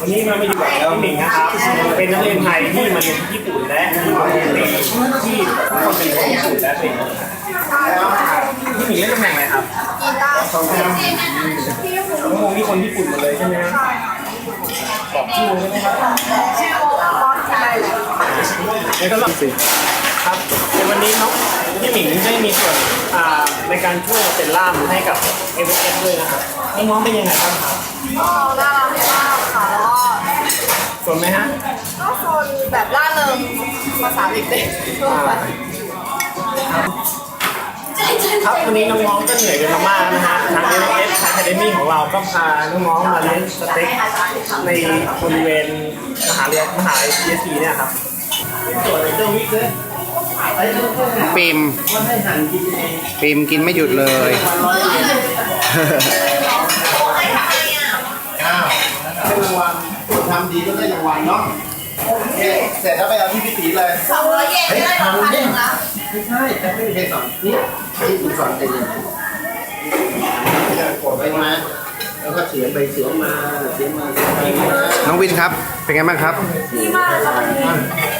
วันนี้มาไม่อยู่กับพี่หมิงนะครับ เป็นนักเรียนไทยที่มาเรียนที่ญี่ปุ่นและมีความเป็นที่ความเป็นคนญี่ปุ่นและเป็นพี่หมิงเล่นตำแหน่งอะไรครับกีตาร์น้องโมนี่คนญี่ปุ่นหมดเลยใช่ไหมครับบอกชื่อได้ไหมครับชื่อมอสอะไรเลยเดี๋ยวก็ลองสิครับในวันนี้น้องพี่หมิงได้มีส่วนอ่าในการช่วยเป็นล่ามให้กับเอเวอเรสต์ด้วยนะครับน้องๆเป็นยังไงบ้างครับก็น่ารักมากค่ะแล้วก็ส นไหมฮะก็โซนแบบร่าเริงภาษาเด็กๆทั่วไปครับวันนี้น้องๆก็เหนื่อยกันมามากนะฮะทาง n f Academy ของเราก็พาน้องๆมาเลี้ยงสเต็กในบริเวณมหาเรียนมหาลัย PSC เนี่ยครับส่วนในเจ้าวิกเลยปิมว่าให้หันกินเองปิมกินไม่หยุดเลย ทำดีก็ได้รางวัลเนาะโอเคเสร็จแล้วไปเอาที่พิตีเลยสองร้อยเยนได้รางวัลหนึ่งนะไม่ใช่แต่ไม่มีใครสอนนี่ที่คุณสอนเป็นยังไงจะกดไว้มาแล้วก็เขียนใบเสียงมาเขียนมาเขียนมาน้องวินครับ เป็นไงบ้างครับ ดีมากค่ะเ